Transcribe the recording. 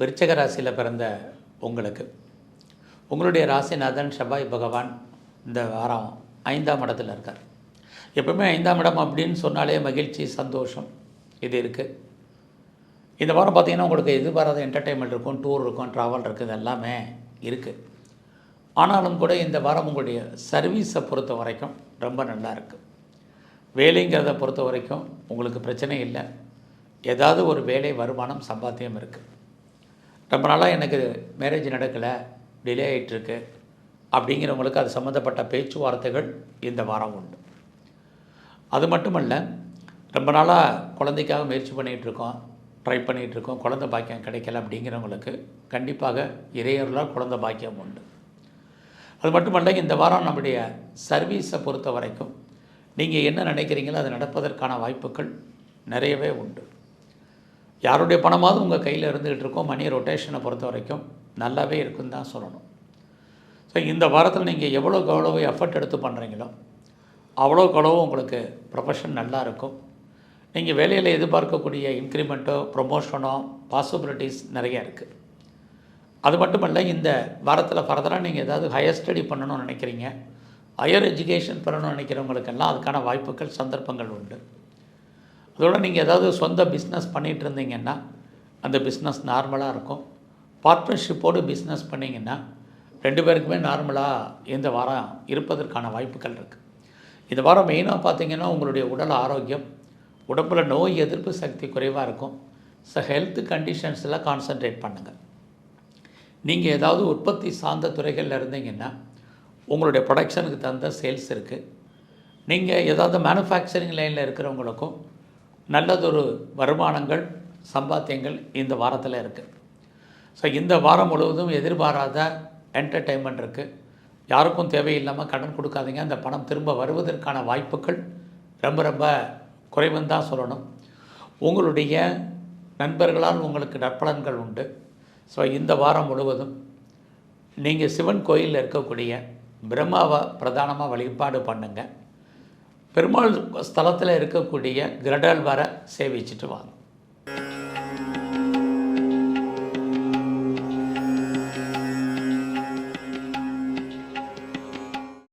விருச்சக ராசியில் பிறந்த உங்களுக்கு. உங்களுடைய ராசிநாதன் செவ்வாய் பகவான் இந்த வாரம் ஐந்தாம் இடத்துல இருக்கார். எப்பவுமே ஐந்தாம் இடம் அப்படின்னு சொன்னாலே மகிழ்ச்சி சந்தோஷம் இது இருக்குது இந்த வாரம் பார்த்திங்கன்னா உங்களுக்கு எதிர்பாராத என்டர்டெயின்மெண்ட் இருக்கும் டூர் இருக்கும் ட்ராவல் இருக்குது எல்லாமே இருக்குது ஆனாலும் கூட இந்த வாரம் உங்களுடைய சர்வீஸை பொறுத்த வரைக்கும் ரொம்ப நல்லா இருக்குது வேலைங்கிறத பொறுத்த வரைக்கும் உங்களுக்கு பிரச்சனை இல்லை. ஏதாவது ஒரு வேலை வருமானம் சம்பாத்தியம் இருக்குது ரொம்ப நாளாக எனக்கு மேரேஜ் நடக்கலை டிலே ஆகிட்டுருக்கு அப்படிங்கிறவங்களுக்கு அது சம்மந்தப்பட்ட பேச்சுவார்த்தைகள் இந்த வாரம் உண்டு. அது மட்டுமல்ல ரொம்ப நாளாக குழந்தைக்காக முயற்சி பண்ணிகிட்ருக்கோம் ட்ரை பண்ணிகிட்டு இருக்கோம் பாக்கியம் கிடைக்கல அப்படிங்கிறவங்களுக்கு கண்டிப்பாக இறையர்களால் குழந்த பாக்கியம் உண்டு. அது மட்டுமல்ல இந்த வாரம் நம்முடைய சர்வீஸை பொறுத்த வரைக்கும் நீங்கள் என்ன நினைக்கிறீங்களோ அது நடப்பதற்கான வாய்ப்புகள் நிறையவே உண்டு. யாருடைய பணமாவது உங்கள் கையில் இருந்துகிட்டு இருக்கோம். மணி ரொட்டேஷனை பொறுத்த வரைக்கும் நல்லாவே இருக்குன்னு தான் சொல்லணும். ஸோ இந்த வாரத்தில் நீங்கள் எவ்வளோக்கு எவ்வளோ எஃபர்ட் எடுத்து பண்ணுறீங்களோ அவ்வளோக்கு அவ்வளோ உங்களுக்கு ப்ரொஃபஷன் நல்லா இருக்கும். நீங்கள் வேலையில் எதிர்பார்க்கக்கூடிய இன்க்ரிமெண்ட்டோ ப்ரொமோஷனோ பாசிபிலிட்டிஸ் நிறைய இருக்குது அது மட்டுமல்ல இந்த வாரத்தில் ஃபர்தராக நீங்கள் ஏதாவது ஹையர் ஸ்டடி பண்ணணும்னு நினைக்கிறீங்க ஹையர் எஜுகேஷன் பண்ணணும்னு நினைக்கிறவங்களுக்கெல்லாம் அதுக்கான வாய்ப்புகள் சந்தர்ப்பங்கள் உண்டு. இதோட நீங்கள் ஏதாவது சொந்த பிஸ்னஸ் பண்ணிகிட்டு இருந்தீங்கன்னா அந்த பிஸ்னஸ் நார்மலாக இருக்கும். பார்ட்னர்ஷிப்போடு பிஸ்னஸ் பண்ணிங்கன்னா ரெண்டு பேருக்குமே நார்மலாக இந்த வாரம் இருப்பதற்கான வாய்ப்புகள் இருக்குது இந்த வாரம் மெயினாக பார்த்தீங்கன்னா உங்களுடைய உடல் ஆரோக்கியம் உடம்புல நோய் எதிர்ப்பு சக்தி குறைவாக இருக்கும். ஸோ ஹெல்த் கண்டிஷன்ஸில் கான்சன்ட்ரேட் பண்ணுங்கள் நீங்கள் ஏதாவது உற்பத்தி சார்ந்த துறைகளில் இருந்தீங்கன்னா உங்களுடைய ப்ரொடக்ஷனுக்கு தகுந்த சேல்ஸ் இருக்குது நீங்கள் ஏதாவது மேனுஃபேக்சரிங் லைனில் இருக்கிறவங்களுக்கும் நல்லதொரு வருமானங்கள் சம்பாத்தியங்கள் இந்த வாரத்தில் இருக்குது ஸோ இந்த வாரம் முழுவதும் எதிர்பாராத என்டர்டெயின்மெண்ட் இருக்குது யாருக்கும் தேவையில்லாமல் கடன் கொடுக்காதீங்க. அந்த பணம் திரும்ப வருவதற்கான வாய்ப்புகள் ரொம்ப ரொம்ப குறைவுன்னு தான் சொல்லணும். உங்களுடைய நண்பர்களால் உங்களுக்கு நற்பலன்கள் உண்டு. ஸோ இந்த வாரம் முழுவதும் நீங்கள் சிவன் கோயிலில் இருக்கக்கூடிய பிரம்மாவை பிரதானமாக வழிபாடு பண்ணுங்கள் பெருமாள் ஸ்தலத்தில் இருக்கக்கூடிய கிரடல் வர சேவிச்சிட்டு வாங்க.